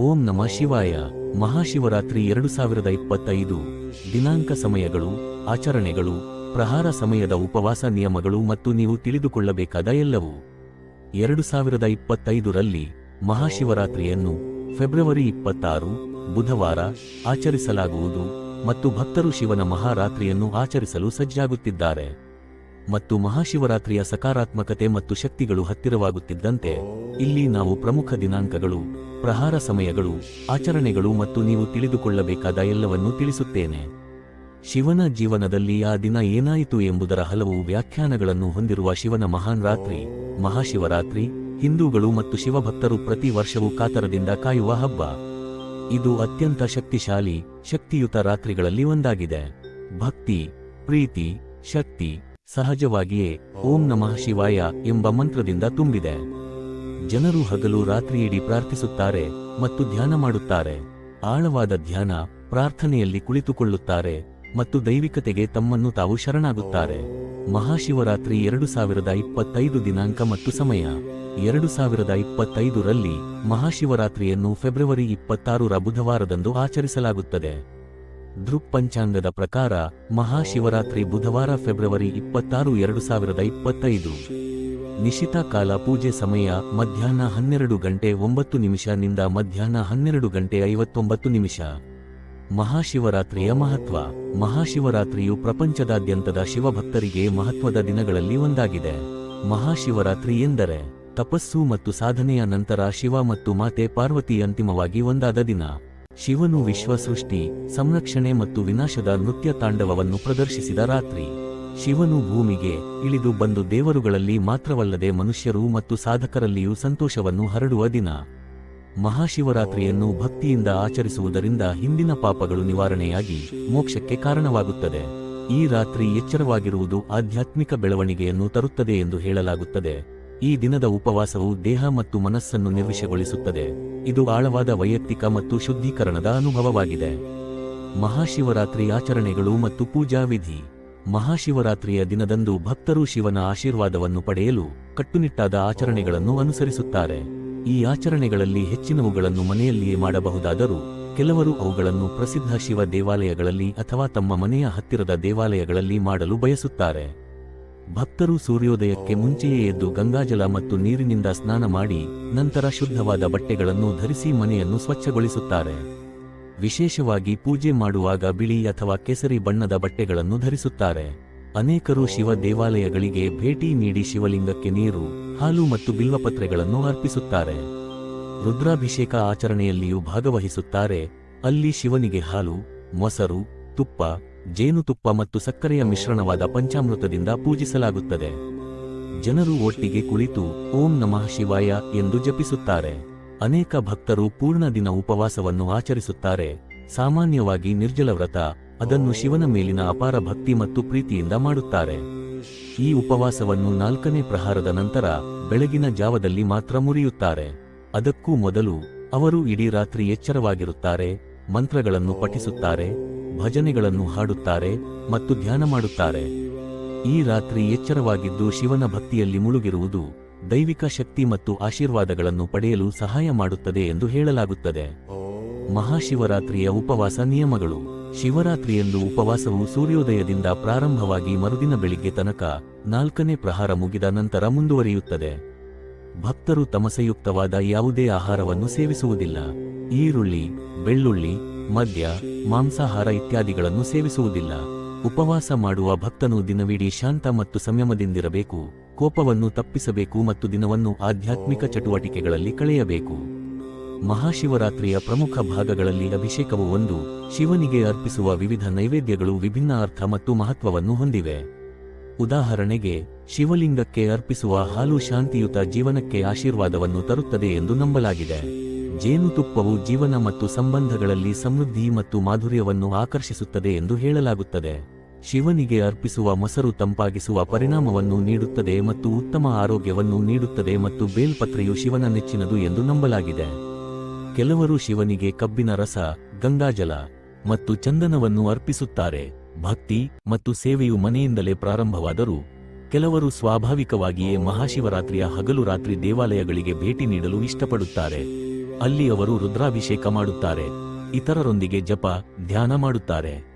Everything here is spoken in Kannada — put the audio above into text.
ಓಂ ನಮ ಶಿವಾಯ. ಮಹಾಶಿವರಾತ್ರಿ ಎರಡು ಸಾವಿರದ ಇಪ್ಪತ್ತೈದು. ದಿನಾಂಕ ಸಮಯಗಳು, ಆಚರಣೆಗಳು, ಪ್ರಹಾರ ಸಮಯದ ಉಪವಾಸ ನಿಯಮಗಳು ಮತ್ತು ನೀವು ತಿಳಿದುಕೊಳ್ಳಬೇಕಾದ ಎಲ್ಲವೂ. ಎರಡು ಸಾವಿರದ ಇಪ್ಪತ್ತೈದರಲ್ಲಿ ಮಹಾಶಿವರಾತ್ರಿಯನ್ನು ಫೆಬ್ರವರಿ ಇಪ್ಪತ್ತಾರು, ಬುಧವಾರ ಆಚರಿಸಲಾಗುವುದು ಮತ್ತು ಭಕ್ತರು ಶಿವನ ಮಹಾರಾತ್ರಿಯನ್ನು ಆಚರಿಸಲು ಸಜ್ಜಾಗುತ್ತಿದ್ದಾರೆ. ಮತ್ತು ಮಹಾಶಿವರಾತ್ರಿಯ ಸಕಾರಾತ್ಮಕತೆ ಮತ್ತು ಶಕ್ತಿಗಳು ಹತ್ತಿರವಾಗುತ್ತಿದ್ದಂತೆ, ಇಲ್ಲಿ ನಾವು ಪ್ರಮುಖ ದಿನಾಂಕಗಳು, ಪ್ರಹಾರ ಸಮಯಗಳು, ಆಚರಣೆಗಳು ಮತ್ತು ನೀವು ತಿಳಿದುಕೊಳ್ಳಬೇಕಾದ ಎಲ್ಲವನ್ನೂ ತಿಳಿಸುತ್ತೇನೆ. ಶಿವನ ಜೀವನದಲ್ಲಿ ಆ ದಿನ ಏನಾಯಿತು ಎಂಬುದರ ಹಲವು ವ್ಯಾಖ್ಯಾನಗಳನ್ನು ಹೊಂದಿರುವ ಶಿವನ ಮಹಾನ್ ರಾತ್ರಿ, ಮಹಾಶಿವರಾತ್ರಿ, ಹಿಂದೂಗಳು ಮತ್ತು ಶಿವಭಕ್ತರು ಪ್ರತಿ ವರ್ಷವೂ ಕಾತರದಿಂದ ಕಾಯುವ ಹಬ್ಬ. ಇದು ಅತ್ಯಂತ ಶಕ್ತಿಶಾಲಿ, ಶಕ್ತಿಯುತ ರಾತ್ರಿಗಳಲ್ಲಿ ಒಂದಾಗಿದೆ. ಭಕ್ತಿ, ಪ್ರೀತಿ, ಶಕ್ತಿ ಸಹಜವಾಗಿಯೇ, ಓಂ ನಮಃ ಶಿವಾಯ ಎಂಬ ಮಂತ್ರದಿಂದ ತುಂಬಿದೆ. ಜನರು ಹಗಲು ರಾತ್ರಿಯಿಡೀ ಪ್ರಾರ್ಥಿಸುತ್ತಾರೆ ಮತ್ತು ಧ್ಯಾನ ಮಾಡುತ್ತಾರೆ. ಆಳವಾದ ಧ್ಯಾನ, ಪ್ರಾರ್ಥನೆಯಲ್ಲಿ ಕುಳಿತುಕೊಳ್ಳುತ್ತಾರೆ ಮತ್ತು ದೈವಿಕತೆಗೆ ತಮ್ಮನ್ನು ತಾವು ಶರಣಾಗುತ್ತಾರೆ. ಮಹಾಶಿವರಾತ್ರಿ ಎರಡು ಸಾವಿರದ ಇಪ್ಪತ್ತೈದು ದಿನಾಂಕ ಮತ್ತು ಸಮಯ. ಎರಡು ಸಾವಿರದ ಇಪ್ಪತ್ತೈದರಲ್ಲಿ ಮಹಾಶಿವರಾತ್ರಿಯನ್ನು ಫೆಬ್ರವರಿ ಇಪ್ಪತ್ತಾರರ ಬುಧವಾರದಂದು ಆಚರಿಸಲಾಗುತ್ತದೆ. ದೃಕ್ ಪಂಚಾಂಗದ ಪ್ರಕಾರ ಮಹಾಶಿವರಾತ್ರಿ ಬುಧವಾರ ಫೆಬ್ರವರಿ ಇಪ್ಪತ್ತಾರು, ಎರಡು ಸಾವಿರದ ಇಪ್ಪತ್ತೈದು. ನಿಶಿತ ಕಾಲ ಪೂಜೆ ಸಮಯ ಮಧ್ಯಾಹ್ನ ಹನ್ನೆರಡು ಗಂಟೆ ಒಂಬತ್ತು ನಿಮಿಷ ನಿಂದ ಮಧ್ಯಾಹ್ನ ಹನ್ನೆರಡು ಗಂಟೆ ಐವತ್ತೊಂಬತ್ತು ನಿಮಿಷ. ಮಹಾಶಿವರಾತ್ರಿಯ ಮಹತ್ವ ಮಹಾಶಿವರಾತ್ರಿಯು ಪ್ರಪಂಚದಾದ್ಯಂತದ ಶಿವಭಕ್ತರಿಗೆ ಮಹತ್ವದ ದಿನಗಳಲ್ಲಿ ಒಂದಾಗಿದೆ. ಮಹಾಶಿವರಾತ್ರಿ ಎಂದರೆ ತಪಸ್ಸು ಮತ್ತು ಸಾಧನೆಯ ನಂತರ ಶಿವ ಮತ್ತು ಮಾತೆ ಪಾರ್ವತಿ ಅಂತಿಮವಾಗಿ ಒಂದಾದ ದಿನ. ಶಿವನು ವಿಶ್ವ ಸೃಷ್ಟಿ ಸಂರಕ್ಷಣೆ ಮತ್ತು ವಿನಾಶದ ನೃತ್ಯ ತಾಂಡವವನ್ನು ಪ್ರದರ್ಶಿಸಿದ ರಾತ್ರಿ. ಶಿವನು ಭೂಮಿಗೆ ಇಳಿದು ಬಂದು ದೇವರುಗಳಲ್ಲಿ ಮಾತ್ರವಲ್ಲದೆ ಮನುಷ್ಯರು ಮತ್ತು ಸಾಧಕರಲ್ಲಿಯೂ ಸಂತೋಷವನ್ನು ಹರಡುವ ದಿನ. ಮಹಾಶಿವರಾತ್ರಿಯನ್ನು ಭಕ್ತಿಯಿಂದ ಆಚರಿಸುವುದರಿಂದ ಹಿಂದಿನ ಪಾಪಗಳು ನಿವಾರಣೆಯಾಗಿ ಮೋಕ್ಷಕ್ಕೆ ಕಾರಣವಾಗುತ್ತದೆ. ಈ ರಾತ್ರಿ ಎಚ್ಚರವಾಗಿರುವುದು ಆಧ್ಯಾತ್ಮಿಕ ಬೆಳವಣಿಗೆಯನ್ನು ತರುತ್ತದೆ ಎಂದು ಹೇಳಲಾಗುತ್ತದೆ. ಈ ದಿನದ ಉಪವಾಸವು ದೇಹ ಮತ್ತು ಮನಸ್ಸನ್ನು ನಿರ್ವಿಷಗೊಳಿಸುತ್ತದೆ. ಇದು ಆಳವಾದ ವೈಯಕ್ತಿಕ ಮತ್ತು ಶುದ್ಧೀಕರಣದ ಅನುಭವವಾಗಿದೆ. ಮಹಾಶಿವರಾತ್ರಿ ಆಚರಣೆಗಳು ಮತ್ತು ಪೂಜಾ ವಿಧಿ. ಮಹಾಶಿವರಾತ್ರಿಯ ದಿನದಂದು ಭಕ್ತರು ಶಿವನ ಆಶೀರ್ವಾದವನ್ನು ಪಡೆಯಲು ಕಟ್ಟುನಿಟ್ಟಾದ ಆಚರಣೆಗಳನ್ನು ಅನುಸರಿಸುತ್ತಾರೆ. ಈ ಆಚರಣೆಗಳಲ್ಲಿ ಹೆಚ್ಚಿನವುಗಳನ್ನು ಮನೆಯಲ್ಲಿಯೇ ಮಾಡಬಹುದಾದರೂ, ಕೆಲವರು ಅವುಗಳನ್ನು ಪ್ರಸಿದ್ಧ ಶಿವ ದೇವಾಲಯಗಳಲ್ಲಿ ಅಥವಾ ತಮ್ಮ ಮನೆಯ ಹತ್ತಿರದ ದೇವಾಲಯಗಳಲ್ಲಿ ಮಾಡಲು ಬಯಸುತ್ತಾರೆ. ಭಕ್ತರು ಸೂರ್ಯೋದಯಕ್ಕೆ ಮುಂಚೆಯೇ ಎದ್ದು ಗಂಗಾಜಲ ಮತ್ತು ನೀರಿನಿಂದ ಸ್ನಾನ ಮಾಡಿ, ನಂತರ ಶುದ್ಧವಾದ ಬಟ್ಟೆಗಳನ್ನು ಧರಿಸಿ ಮನೆಯನ್ನು ಸ್ವಚ್ಛಗೊಳಿಸುತ್ತಾರೆ. ವಿಶೇಷವಾಗಿ ಪೂಜೆ ಮಾಡುವಾಗ ಬಿಳಿ ಅಥವಾ ಕೆಸರಿ ಬಣ್ಣದ ಬಟ್ಟೆಗಳನ್ನು ಧರಿಸುತ್ತಾರೆ. ಅನೇಕರು ಶಿವ ದೇವಾಲಯಗಳಿಗೆ ಭೇಟಿ ನೀಡಿ ಶಿವಲಿಂಗಕ್ಕೆ ನೀರು, ಹಾಲು ಮತ್ತು ಬಿಲ್ವಪತ್ರೆಗಳನ್ನು ಅರ್ಪಿಸುತ್ತಾರೆ. ರುದ್ರಾಭಿಷೇಕ ಆಚರಣೆಯಲ್ಲಿಯೂ ಭಾಗವಹಿಸುತ್ತಾರೆ. ಅಲ್ಲಿ ಶಿವನಿಗೆ ಹಾಲು, ಮೊಸರು, ತುಪ್ಪ ಜೇನುತುಪ್ಪ ಮತ್ತು ಸಕ್ಕರೆಯ ಮಿಶ್ರಣವಾದ ಪಂಚಾಮೃತದಿಂದ ಪೂಜಿಸಲಾಗುತ್ತದೆ. ಜನರು ಒಟ್ಟಿಗೆ ಕುಳಿತು ಓಂ ನಮಃ ಶಿವಾಯ ಎಂದು ಜಪಿಸುತ್ತಾರೆ. ಅನೇಕ ಭಕ್ತರು ಪೂರ್ಣ ದಿನ ಉಪವಾಸವನ್ನು ಆಚರಿಸುತ್ತಾರೆ. ಸಾಮಾನ್ಯವಾಗಿ ನಿರ್ಜಲ ವ್ರತ, ಅದನ್ನು ಶಿವನ ಮೇಲಿನ ಅಪಾರ ಭಕ್ತಿ ಮತ್ತು ಪ್ರೀತಿಯಿಂದ ಮಾಡುತ್ತಾರೆ. ಈ ಉಪವಾಸವನ್ನು ನಾಲ್ಕನೇ ಪ್ರಹಾರದ ನಂತರ ಬೆಳಗಿನ ಜಾವದಲ್ಲಿ ಮಾತ್ರ ಮುರಿಯುತ್ತಾರೆ. ಅದಕ್ಕೂ ಮೊದಲು ಅವರು ಇಡೀ ರಾತ್ರಿ ಎಚ್ಚರವಾಗಿರುತ್ತಾರೆ, ಮಂತ್ರಗಳನ್ನು ಪಠಿಸುತ್ತಾರೆ ಭಜನೆಗಳನ್ನು ಹಾಡುತ್ತಾರೆ ಮತ್ತು ಧ್ಯಾನ ಮಾಡುತ್ತಾರೆ. ಈ ರಾತ್ರಿ ಎಚ್ಚರವಾಗಿದ್ದು ಶಿವನ ಭಕ್ತಿಯಲ್ಲಿ ಮುಳುಗಿರುವುದು ದೈವಿಕ ಶಕ್ತಿ ಮತ್ತು ಆಶೀರ್ವಾದಗಳನ್ನು ಪಡೆಯಲು ಸಹಾಯ ಮಾಡುತ್ತದೆ ಎಂದು ಹೇಳಲಾಗುತ್ತದೆ. ಮಹಾಶಿವರಾತ್ರಿಯ ಉಪವಾಸ ನಿಯಮಗಳು. ಶಿವರಾತ್ರಿಯಂದು ಉಪವಾಸವು ಸೂರ್ಯೋದಯದಿಂದ ಪ್ರಾರಂಭವಾಗಿ ಮರುದಿನ ಬೆಳಿಗ್ಗೆ ತನಕ ನಾಲ್ಕನೇ ಪ್ರಹಾರ ಮುಗಿದ ನಂತರ ಮುಂದುವರಿಯುತ್ತದೆ. ಭಕ್ತರು ತಮಸಯುಕ್ತವಾದ ಯಾವುದೇ ಆಹಾರವನ್ನು ಸೇವಿಸುವುದಿಲ್ಲ. ಈರುಳ್ಳಿ, ಬೆಳ್ಳುಳ್ಳಿ, ಮದ್ಯ ಮಾಂಸಾಹಾರ ಇತ್ಯಾದಿಗಳನ್ನು ಸೇವಿಸುವುದಿಲ್ಲ. ಉಪವಾಸ ಮಾಡುವ ಭಕ್ತನು ದಿನವಿಡೀ ಶಾಂತ ಮತ್ತು ಸಂಯಮದಿಂದಿರಬೇಕು, ಕೋಪವನ್ನು ತಪ್ಪಿಸಬೇಕು ಮತ್ತು ದಿನವನ್ನು ಆಧ್ಯಾತ್ಮಿಕ ಚಟುವಟಿಕೆಗಳಲ್ಲಿ ಕಳೆಯಬೇಕು. ಮಹಾಶಿವರಾತ್ರಿಯ ಪ್ರಮುಖ ಭಾಗಗಳಲ್ಲಿ ಅಭಿಷೇಕವು ಒಂದು, ಶಿವನಿಗೆ ಅರ್ಪಿಸುವ ವಿವಿಧ ನೈವೇದ್ಯಗಳು ವಿಭಿನ್ನ ಅರ್ಥ ಮತ್ತು ಮಹತ್ವವನ್ನು ಹೊಂದಿವೆ. ಉದಾಹರಣೆಗೆ, ಶಿವಲಿಂಗಕ್ಕೆ ಅರ್ಪಿಸುವ ಹಾಲು ಶಾಂತಿಯುತ ಜೀವನಕ್ಕೆ ಆಶೀರ್ವಾದವನ್ನು ತರುತ್ತದೆ ಎಂದು ನಂಬಲಾಗಿದೆ. ಜೇನುತುಪ್ಪವು ಜೀವನ ಮತ್ತು ಸಂಬಂಧಗಳಲ್ಲಿ ಸಮೃದ್ಧಿ ಮತ್ತು ಮಾಧುರ್ಯವನ್ನು ಆಕರ್ಷಿಸುತ್ತದೆ ಎಂದು ಹೇಳಲಾಗುತ್ತದೆ. ಶಿವನಿಗೆ ಅರ್ಪಿಸುವ ಮೊಸರು ತಂಪಾಗಿಸುವ ಪರಿಣಾಮವನ್ನು ನೀಡುತ್ತದೆ ಮತ್ತು ಉತ್ತಮ ಆರೋಗ್ಯವನ್ನು ನೀಡುತ್ತದೆ ಮತ್ತು ಬೇಲ್ಪತ್ರೆಯು ಶಿವನ ನೆಚ್ಚಿನದು ಎಂದು ನಂಬಲಾಗಿದೆ. ಕೆಲವರು ಶಿವನಿಗೆ ಕಬ್ಬಿನ ರಸ, ಗಂಗಾಜಲ ಮತ್ತು ಚಂದನವನ್ನು ಅರ್ಪಿಸುತ್ತಾರೆ, ಭಕ್ತಿ ಮತ್ತು ಸೇವೆಯು ಮನೆಯಿಂದಲೇ ಪ್ರಾರಂಭವಾದರೂ ಕೆಲವರು ಸ್ವಾಭಾವಿಕವಾಗಿಯೇ ಮಹಾಶಿವರಾತ್ರಿಯ ಹಗಲು ರಾತ್ರಿ ದೇವಾಲಯಗಳಿಗೆ ಭೇಟಿ ನೀಡಲು ಇಷ್ಟಪಡುತ್ತಾರೆ. ಅಲ್ಲಿ ಅವರು ರುದ್ರಾಭಿಷೇಕ ಮಾಡುತ್ತಾರೆ. ಇತರರೊಂದಿಗೆ ಜಪ ಧ್ಯಾನ ಮಾಡುತ್ತಾರೆ.